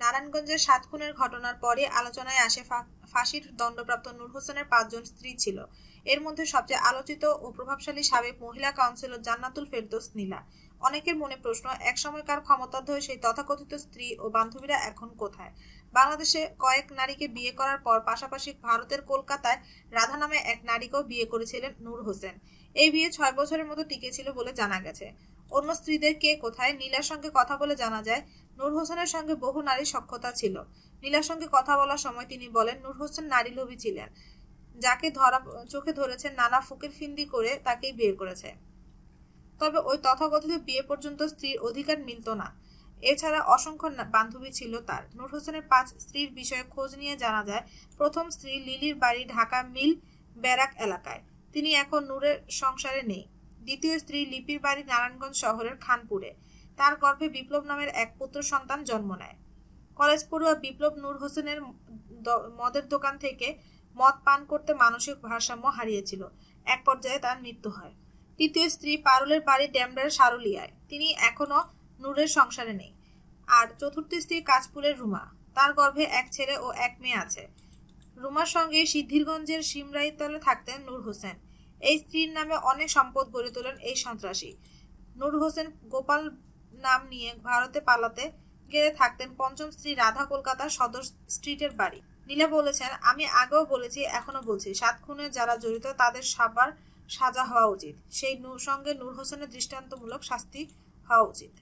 নারায়ণগঞ্জের সাত খুনের ঘটনার পরে আলোচনায় আসে ফাঁসির দণ্ডপ্রাপ্ত নূর হোসেনের পাঁচজন স্ত্রী ছিল। এর মধ্যে সবচেয়ে আলোচিত ও প্রভাবশালী সাবেক মহিলা কাউন্সিলর জান্নাতুল ফেরদৌস নীলা। অনেকের মনে প্রশ্ন এক একসময়কার ক্ষমতাধর সেই তথাকথিত স্ত্রী ও বান্ধবীরা এখন কোথায়? বাংলাদেশে কয়েক নারীকে বিয়ে করার পর পাশাপাশি ভারতের কলকাতায় রাধা নামে এক নারীকেও বিয়ে করেছিলেন নূর হোসেন। এই বিয়ে ছয় বছরের মতো টিকেছিল বলে জানা গেছে। অন্য স্ত্রীদের কে কোথায়, নীলার সঙ্গে কথা বলে জানা যায়, নূর হোসেনের সঙ্গে বহু নারী সক্ষতা ছিল। নীলার সঙ্গে কথা বলার সময় তিনি বলেন, নূর হোসেন নারী লোভী ছিলেন, যাকে ধরা, চোখে ধরেছেন নানা ফুকের ফিন্দি করে তাকেই বিয়ে করেছে। তবে ওই তথাকথিত বিয়ে পর্যন্ত স্ত্রীর অধিকার মিলত না। এছাড়া অসংখ্য বান্ধবী ছিল তার। নূর হোসেনের পাঁচ স্ত্রীর বিষয়ে খোঁজ নিয়ে জানা যায়, প্রথম স্ত্রী লিলির বাড়ি ঢাকা মিল ব্যারাক এলাকায়। তিনি এখন নূরের সংসারে নেই। দ্বিতীয় স্ত্রী লিপির বাড়ি নারায়ণগঞ্জ শহরের খানপুরে। তার গর্ভে বিপ্লব নামের এক পুত্র সন্তান জন্ম নেয়। কলেজ পড়ুয়া বিপ্লব নূর হোসেনের মদের দোকান থেকে মদ পান করতে মানসিক ভারসাম্য হারিয়েছিল। এক পর্যায়ে তার মৃত্যু হয়। তৃতীয় স্ত্রী পারুলের বাড়ি ড্যামরার সারুলিয়ায়। তিনি এখনও নূরের সংসারে নেই। আর চতুর্থ স্ত্রী কাজপুরের রুমা। তার গর্ভে এক ছেলে ও এক মেয়ে আছে। রুমার সঙ্গে সিদ্ধিরগঞ্জের সিমরাইতলে থাকতেন নূর হোসেন। এই স্ত্রীর নামে অনেক সম্পদ গড়ে তোলেন এই সন্ত্রাসী। নূর হোসেন গোপাল নাম নিয়ে ভারতে পালাতে গেলে থাকতেন পঞ্চম স্ত্রী রাধা কলকাতার সদর স্ট্রিটের বাড়ি। নীলা বলেছেন, আমি আগেও বলেছি, এখনও বলছি। সাত খুনে যারা জড়িত, তাদের সাবার সাজা হওয়া উচিত। সেই নূর সঙ্গে নূর হোসেনের দৃষ্টান্তমূলক শাস্তি হওয়া উচিত।